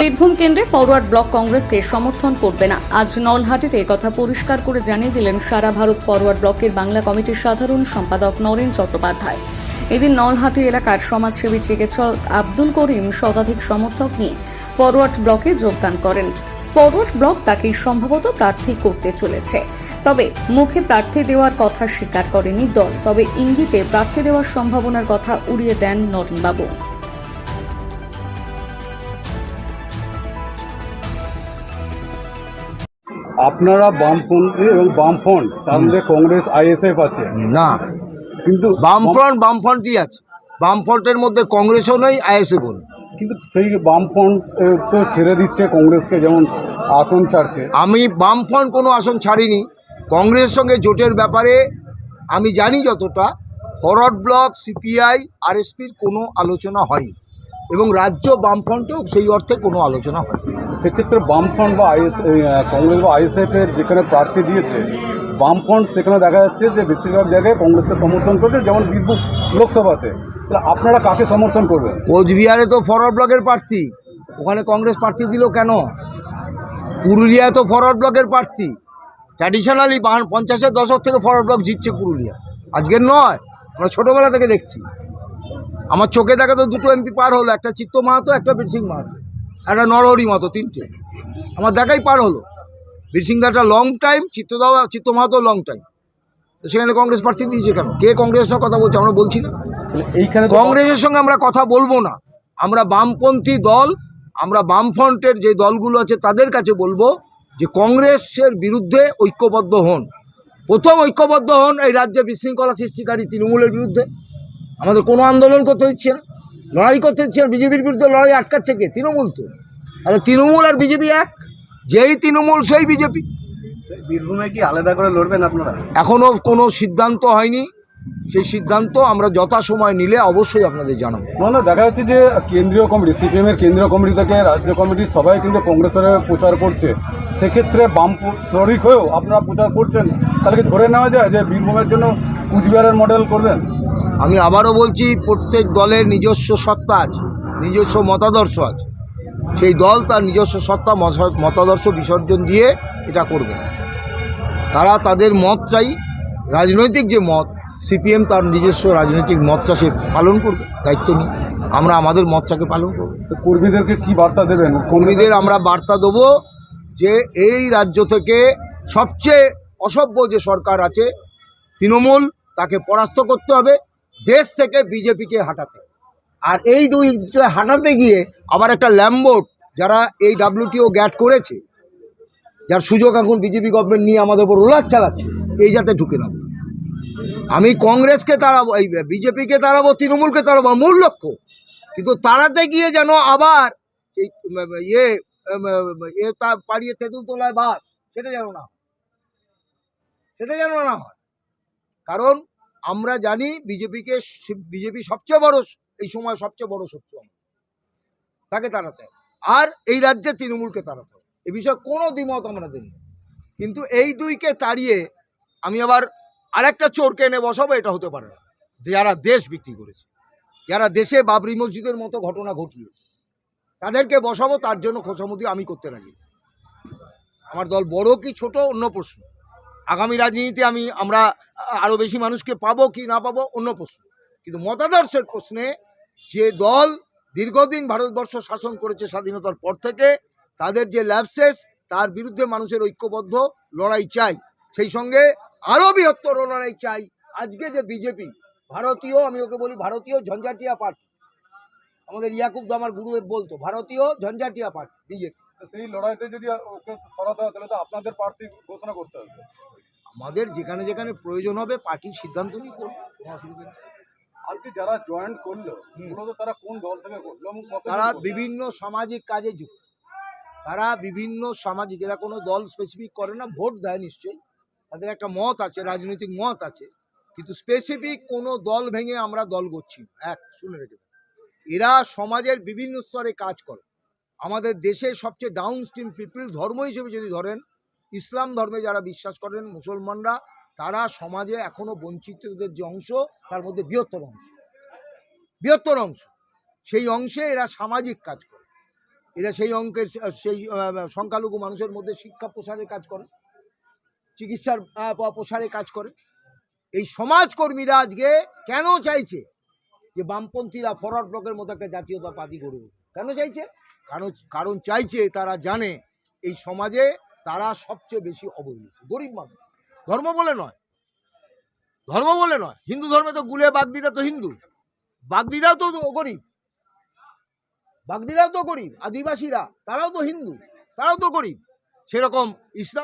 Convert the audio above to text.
বীরভূম কেন্দ্রে forward block কংগ্রেসকে সমর্থন করবে না। আজ নলহাটিতে কথা পরিষ্কার করে জানিয়ে দিলেন সারা ভারত ফরওয়ার্ড ব্লকের বাংলা কমিটির সাধারণ সম্পাদক নরেন চট্টোপাধ্যায়। এদিন নলহাটি এলাকার সমাজসেবী চিকিৎসক আব্দুল করিম শতাধিক সমর্থক নিয়ে ফরওয়ার্ড ব্লকে যোগদান করেন। ফরওয়ার্ড ব্লক তাকে সম্ভবত প্রার্থী করতে চলেছে। তবে মুখে প্রার্থী দেওয়ার কথা স্বীকার করেনি দল। তবে ইঙ্গিতে প্রার্থী দেওয়ার সম্ভাবনার কথা উড়িয়ে দেন নরেনবাবু। আপনারা বামপন্থী এবং বামফ্রন্ট তার মধ্যে কংগ্রেস আইএসএফ আছে। না। কিন্তু বামফ্রন্ট বামফ্রন্টই আছে। বামফ্রন্টের মধ্যে কংগ্রেসও নেই আইএসএফও নেই। কিন্তু সেই বামফ্রন্ট তো ছেড়ে দিচ্ছে কংগ্রেসকে যেমন আসন ছাড়ছে। আমি বামফ্রন্ট কোনো আসন ছাড়িনি। কংগ্রেসের সঙ্গে জোটের ব্যাপারে আমি জানি যতটা ফরওয়ার্ড ব্লক সিপিআই আরএসপির কোনো আলোচনা হয়নি। এবং রাজ্য বামফ্রন্টেও সেই অর্থে কোনো আলোচনা হয়নি। সেক্ষেত্রে বামফ্রন্ট বা আইএস কংগ্রেস বা আইএসএফ এর যেখানে প্রার্থী দিয়েছে বামফ্রন্ট সেখানে দেখা যাচ্ছে যে বেশিরভাগ জায়গায় কংগ্রেসকে সমর্থন করছে, যেমন বীরভূম লোকসভাতে। তাহলে আপনারা কাকে সমর্থন করবেন? কোচবিহারে তো ফরওয়ার্ড ব্লকের প্রার্থী। ওখানে কংগ্রেস প্রার্থী দিল কেন? পুরুলিয়ায় তো ফরওয়ার্ড ব্লকের প্রার্থী। ট্র্যাডিশনালি পঞ্চাশের দশক থেকে ফরওয়ার্ড ব্লক জিতছে পুরুলিয়া। আজকের নয়, আমরা ছোটোবেলা থেকে দেখছি। আমার চোখে দেখা তো দুটো এমপি পার হলো, একটা চিত্ত মাহাতো, একটা বীরসিং মাহাতো। একটা নরহরি মাহাতো তিনটে। আমার দেখাই পার হলো। বীরসিংদা একটা লং টাইম চিত্তদাও চিত্ত মাহাতো লং টাইম তো সেখানে কংগ্রেস প্রার্থী দিয়েছে কেন? কে কংগ্রেসের সঙ্গে কথা বলছে? আমরা বলছি না। এইখানে কংগ্রেসের সঙ্গে আমরা কথা বলব না। আমরা বামপন্থী দল আমরা বামফ্রন্টের যে দলগুলো আছে তাদের কাছে বলব যে কংগ্রেসের বিরুদ্ধে ঐক্যবদ্ধ হন। প্রথম ঐক্যবদ্ধ হন এই রাজ্যে বিশৃঙ্খলা সৃষ্টিকারী তৃণমূলের বিরুদ্ধে। আমাদের কোনো আন্দোলন করতে দিচ্ছে না। লড়াই করতে দিচ্ছে না। বিজেপির বিরুদ্ধে লড়াই আটকাচ্ছে কে? তৃণমূল তো। তাহলে তৃণমূল আর বিজেপি এক? যেই তৃণমূল সেই বিজেপি। বীরভূমে কি আলাদা করে লড়বেন আপনারা? এখনও কোনো সিদ্ধান্ত হয়নি। সেই সিদ্ধান্ত আমরা যথাসময় নিলে অবশ্যই আপনাদের জানাব। না না দেখা যাচ্ছে যে কেন্দ্রীয় কমিটি সিপিএম এর কেন্দ্রীয় কমিটি থেকে রাজ্য কমিটি সবাই কিন্তু কংগ্রেসের প্রচার করছে। সেক্ষেত্রে বাম শরিক হয়েও আপনারা প্রচার করছেন। তাহলে কি ধরে নেওয়া যায় যে বীরভূমের জন্য কুচবিহারের মডেল করবেন? আমি আবারও বলছি প্রত্যেক দলের নিজস্ব সত্তা আছে নিজস্ব মতাদর্শ আছে। সেই দল তার নিজস্ব সত্তা মতাদর্শ বিসর্জন দিয়ে এটা করবে। না তারা তাদের মত চাই রাজনৈতিক যে মত সিপিএম তার নিজস্ব রাজনৈতিক মতটা সে পালন করবে দায়িত্ব নিয়ে। আমরা আমাদের মতটাকে পালন করব। কর্মীদেরকে কি বার্তা দেবেন? কর্মীদের আমরা বার্তা দেবো যে এই রাজ্য থেকে সবচেয়ে অসভ্য যে সরকার আছে তৃণমূল তাকে পরাস্ত করতে হবে দেশ থেকে বিজেপিকে হাঁটাতে। হবে। আর এই দুই হাঁটাতে গিয়ে আবার একটা ল্যাম্বোট যারা এই ডাব্লিউটিও গ্যাট করেছে, যার সুযোগ এখন বিজেপি গভর্নমেন্ট নিয়ে আমাদের উপর রোলার চালাচ্ছে, এই যাতে ঢুকে না। আমি কংগ্রেসকে তাড়াবো, এই বিজেপিকে তাড়াবো, তৃণমূলকে তাড়াবো মূল লক্ষ্য কিন্তু তাড়াতে গিয়ে যেন আবার এই ইয়ে এ তা পাড়িয়ে তেঁতুল তোলায় বাস, সেটা যেন না। সেটা যেন না হয় কারণ আমরা জানি বিজেপিকে বিজেপি সবচেয়ে বড় এই সময় সবচেয়ে বড় শত্রু আমরা। তাকে তাড়াতে। আর এই রাজ্যে তৃণমূলকে তাড়াতে এ বিষয়ে কোনো দ্বিমত আমরা দিই না। কিন্তু এই দুইকে তাড়িয়ে আমি আবার আরেকটা চোরকে এনে বসাবো, এটা হতে পারে না যারা দেশ বিক্রি করেছে, যারা দেশে বাবরি মসজিদের মতো ঘটনা ঘটিয়েছে, তাদেরকে বসাবো, তার জন্য খোসামতি আমি করতে রাজি আমার দল বড় কি ছোট, অন্য প্রশ্ন আগামী রাজনীতিতে আমি, আমরা আরও বেশি মানুষকে পাবো কি না পাবো, অন্য প্রশ্ন কিন্তু মতাদর্শের প্রশ্নে যে দল দীর্ঘদিন ভারতবর্ষ শাসন করেছে স্বাধীনতার পর থেকে তাদের যে ল্যাবসেস তার বিরুদ্ধে মানুষের ঐক্যবদ্ধ লড়াই চাই। সেই সঙ্গে আরও বৃহত্তর লড়াই চাই। আজকে যে বিজেপি ভারতীয় আমি ওকে বলি ভারতীয় ঝঞ্ঝাটিয়া পার্টি। আমাদের ইয়াকুব দামার গুরুদেব বলতো ভারতীয় ঝঞ্ঝাটিয়া পার্টি বিজেপি। সেই লড়াইতে যদি সরাতে হয় তাহলে তো আপনাদের প্রার্থী ঘোষণা করতে হবে। আমাদের যেখানে যেখানে প্রয়োজন হবে পার্টির সিদ্ধান্ত নিয়ে করব। অসুবিধা যারা জয়েন্ট করল মূলত তারা কোন দল থেকে করল তারা বিভিন্ন সামাজিক কাজে যুক্ত। তারা বিভিন্ন সামাজিক এরা কোনো দল স্পেসিফিক করে না ভোট দেয় নিশ্চয়ই। তাদের একটা মত আছে রাজনৈতিক মত আছে। কিন্তু স্পেসিফিক কোনো দল ভেঙে আমরা দল করছি এক শুনে রেখে এরা সমাজের বিভিন্ন স্তরে কাজ করে। আমাদের দেশের সবচেয়ে ডাউন স্ট্রিম পিপল ধর্ম হিসেবে যদি ধরেন ইসলাম ধর্মে যারা বিশ্বাস করেন মুসলমানরা তারা সমাজে এখনও বঞ্চিতদের যে অংশ তার মধ্যে বৃহত্তর অংশ। বৃহত্তর অংশ। সেই অংশে এরা সামাজিক কাজ করে। এরা সেই অঙ্কের সেই সংখ্যালঘু মানুষের মধ্যে শিক্ষা প্রসারের কাজ করে, চিকিৎসার প্রসারে কাজ করে। এই সমাজকর্মীরা আজকে কেন চাইছে যে বামপন্থীরা ফরওয়ার্ড ব্লকের মতো একটা জাতীয়তাবাদী গড়ে উঠুক? কেন চাইছে? কারণ কারণ চাইছে তারা জানে এই সমাজে তারা সবচেয়ে বেশি অবহেলিত। গরিব মানুষ। ধর্ম বলে নয়। ধর্ম বলে নয়। হিন্দু ধর্মে তো গুলে বাগদিরা তো হিন্দু। বাগদিরাও তো গরিব। বাগদিরাও তো গরিব, আদিবাসীরা, তারাও তো হিন্দু, তারাও তো গরিব। সেরকম ইসলাম